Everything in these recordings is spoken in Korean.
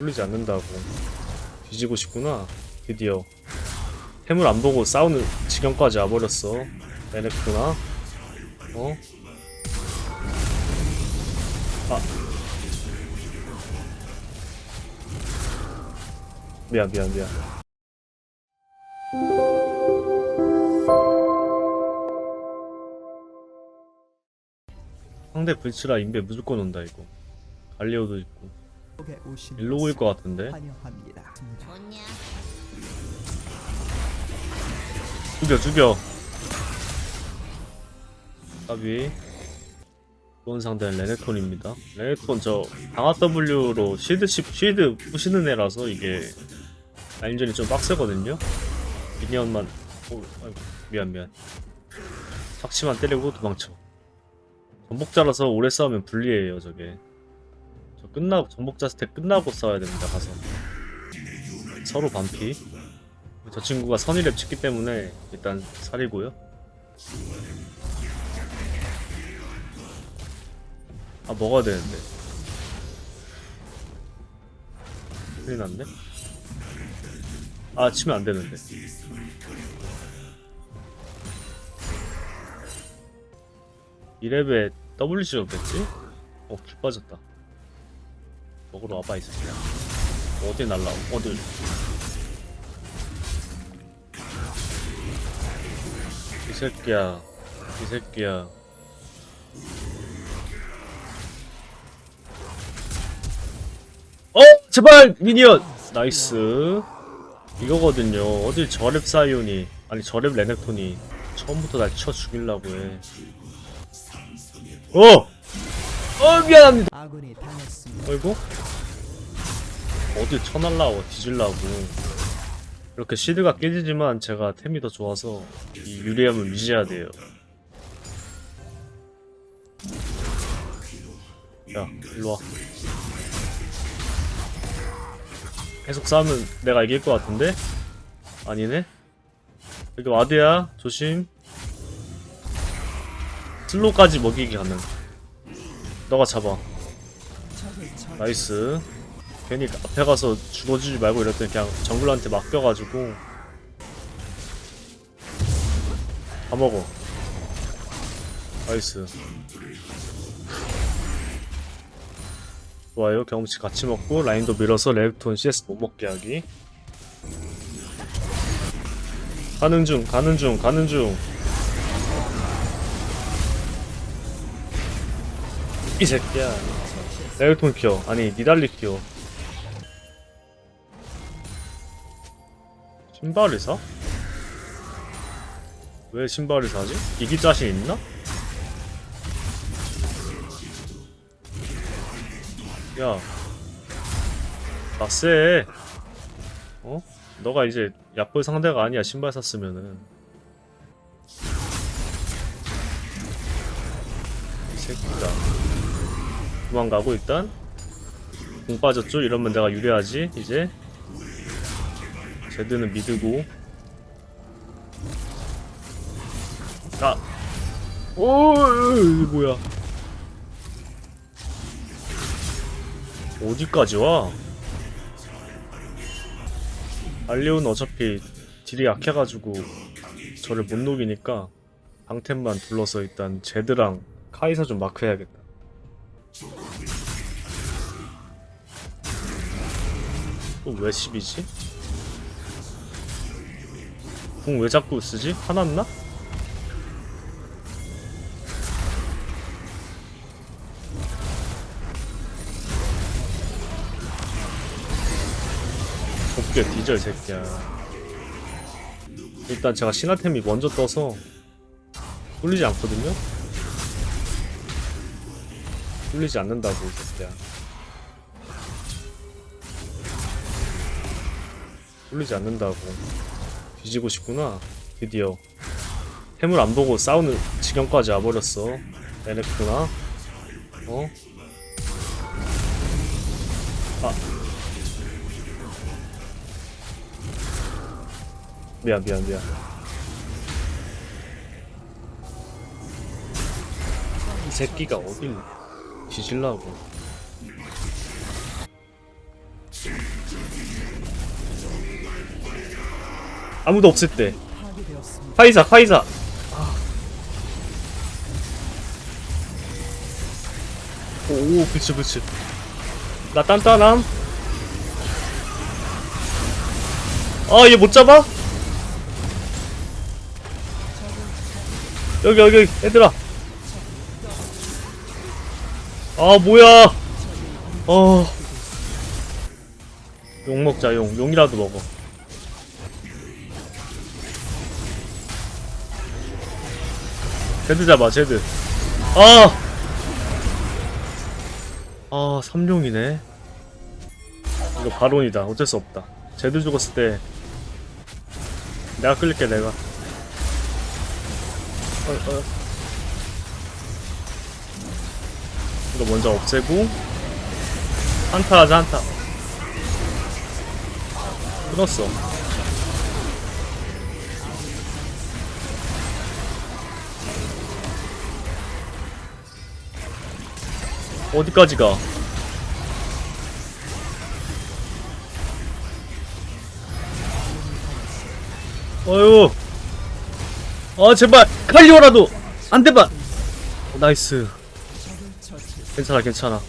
풀리지 않는다고. 뒤지고 싶구나. 드디어. 템을 안 보고 싸우는 지경까지 와버렸어. 에렉구나? 어? 아. 미안 미안 미안. 상대 불치라 인베 무조건 온다 이거. 갈리오도 있고 일로 오일 것 같은데? 환영합니다. 좋냐? 죽여 죽여. 까비. 좋은 상대는 레네톤입니다. 레네톤 저 강화 W로 실드 시, 실드 부시는 애라서 이게 라인전이 좀 빡세거든요. 미니언만 오, 아이고, 미안 미안. 착시만 때리고 도망쳐. 전복자라서 오래 싸우면 불리해요 저게 저 끝나고 전복자 스택 끝나고 싸워야 됩니다 가서 서로 반피 저 친구가 선의랩 찍기 때문에 일단 살이고요. 아 먹어야 되는데. 큰일 났네. 아 치면 안 되는데. 이랩에 WC 없겠지? 어, 길 빠졌다. 먹으러 와봐, 이 새끼야. 어디 날라, 어디. 이 새끼야 이 새끼야. 어? 제발 미니언! 나이스. 이거거든요. 어딜 저랩 사이온이 아니 저랩 레넥톤이 처음부터 날 쳐 죽이려고 해. 어! 어 미안합니다 아군이 당했습니다. 어이구? 어딜 쳐날라고 뒤질라고. 이렇게 시드가 깨지지만 제가 템이 더 좋아서 이 유리함을 유지해야 돼요. 야 일로와. 계속 싸우면 내가 이길 것 같은데? 아니네? 여기 와드야 조심. 슬로까지 먹이기 가능. 너가 잡아 나이스. 괜히 앞에 가서 죽어주지 말고 이랬더니 그냥 정글한테 맡겨가지고. 다 먹어. 나이스. 좋아요. 경험치 같이 먹고 라인도 밀어서 레렉톤 CS 못 먹게 하기. 가는 중 가는 중 가는 중. 이 새끼야 레렉톤 키워 아니 니달리 키워 신발을 사? 왜 신발을 사지? 이길 자신 있나? 야, 나쎄. 어? 너가 이제 약볼 상대가 아니야 신발 샀으면은. 이 새끼다. 도망가고 일단. 공 빠졌죠? 이러면 내가 유리하지 이제. 제드는 믿고 아! 오, 뭐야? 어디까지 와? 알리오는 어차피 딜이 약해가지고 저를 못 녹이니까 방템만 둘러서 일단 제드랑 카이사 좀 마크해야겠다. 또왜 10이지? 궁 왜 자꾸 쓰지? 화났나? 곱게 이 새끼야 일단 제가 신화템이 먼저 떠서 뚫리지 않거든요? 뚫리지 않는다고 이 새끼야 뚫리지 않는다고. 뒤지고 싶구나. 드디어. 템을 안 보고 싸우는 지경까지 와버렸어. 에렉구나? 어? 아. 미안 미안 미안. 이 새끼가 어딜 뒤질라고 아무도 없을 때. 카이사 카이사 아. 오 그치 그치. 나 단단함? 아얘 못 잡아? 여기 여기 얘들아. 아 뭐야. 어. 용 먹자 용. 용이라도 먹어 제드 잡아 제드. 아! 아 삼룡이네. 이거 바론이다. 어쩔 수 없다. 제드 죽었을 때 내가 끌릴게 내가. 어, 어. 이거 먼저 없애고 한타 하자 한타. 끊었어 어디까지 가? 어휴. 아 제발. 칼리오라도. 안돼봐. 어, 나이스. 괜찮아 괜찮아.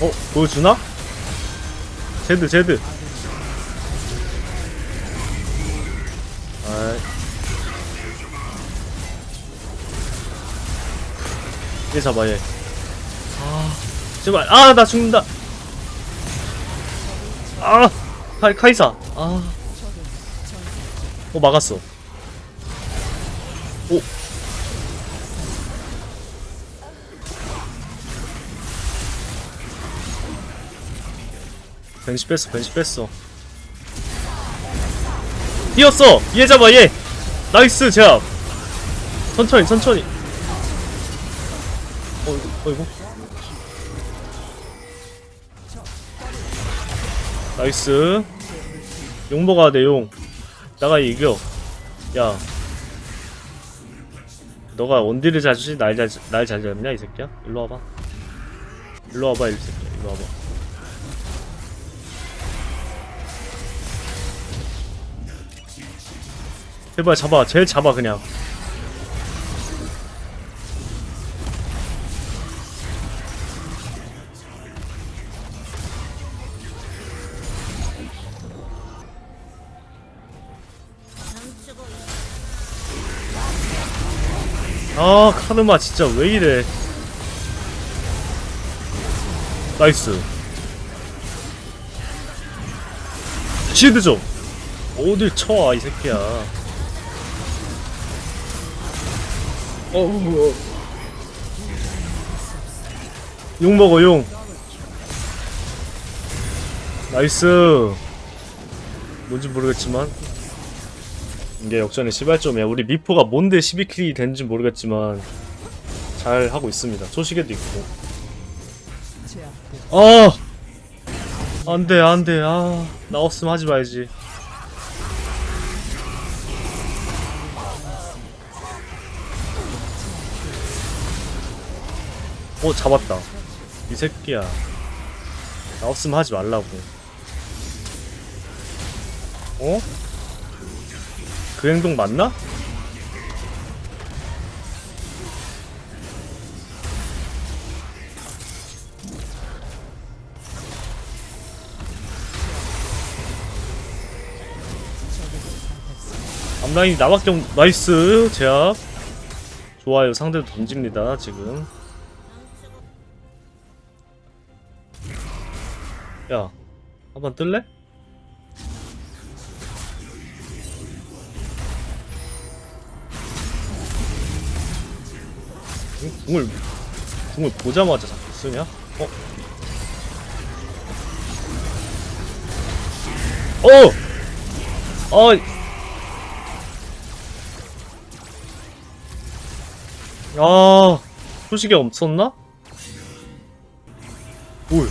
어 보여주나? 제드 제드 얘 잡아 얘. 아 제발 아 나 죽는다. 아 카, 카이사. 아. 어 막았어. 오. 벤시 뺐어 벤시 뺐어. 뛰었어 얘 잡아 얘. 나이스 제압. 천천히 천천히. 어이구, 어이구. 나이스. 용 먹어야 돼, 용. 나가 이겨. 야. 너가 원딜을 잘 주지, 날 잘, 날잘 잡냐, 이 새끼야? 일로 와봐. 일로 와봐, 이 새끼야. 일로 와봐. 제발 잡아, 제일 잡아, 그냥. 아 카르마 진짜 왜 이래? 나이스. 실드 좀. 어딜 쳐이 새끼야. 어우 용 먹어 용. 나이스. 뭔지 모르겠지만 이게 역전의 시발점이야. 우리 미포가 뭔데 12킬이 된지 모르겠지만 잘 하고 있습니다. 초시계도 있고. 아! 안 돼, 안 돼. 아, 나 없으면 하지 말지. 어, 잡았다. 이 새끼야. 나 없으면 하지 말라고. 어? 그 행동 맞나? 앞라인이 나밖에 없... 나이스 제압 좋아요 상대도 던집니다 지금 야 한번 뜰래? 궁을 궁을 보자마자 자꾸 쓰냐? 어? 어! 어! 아, 소식이 없었나? 뭘?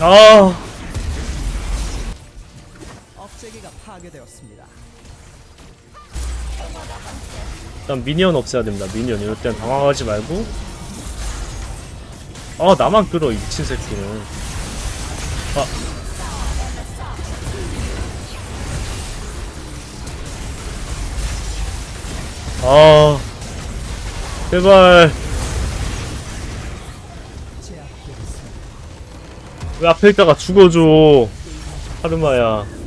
아, 억제기가 파괴되었습니다. 일단 미니언 없애야 됩니다. 미니언 이럴 땐 당황하지 말고. 아 나만 끌어 이 미친 새끼는. 아. 아. 제발. 왜 앞에 있다가 죽어줘. 하르마야.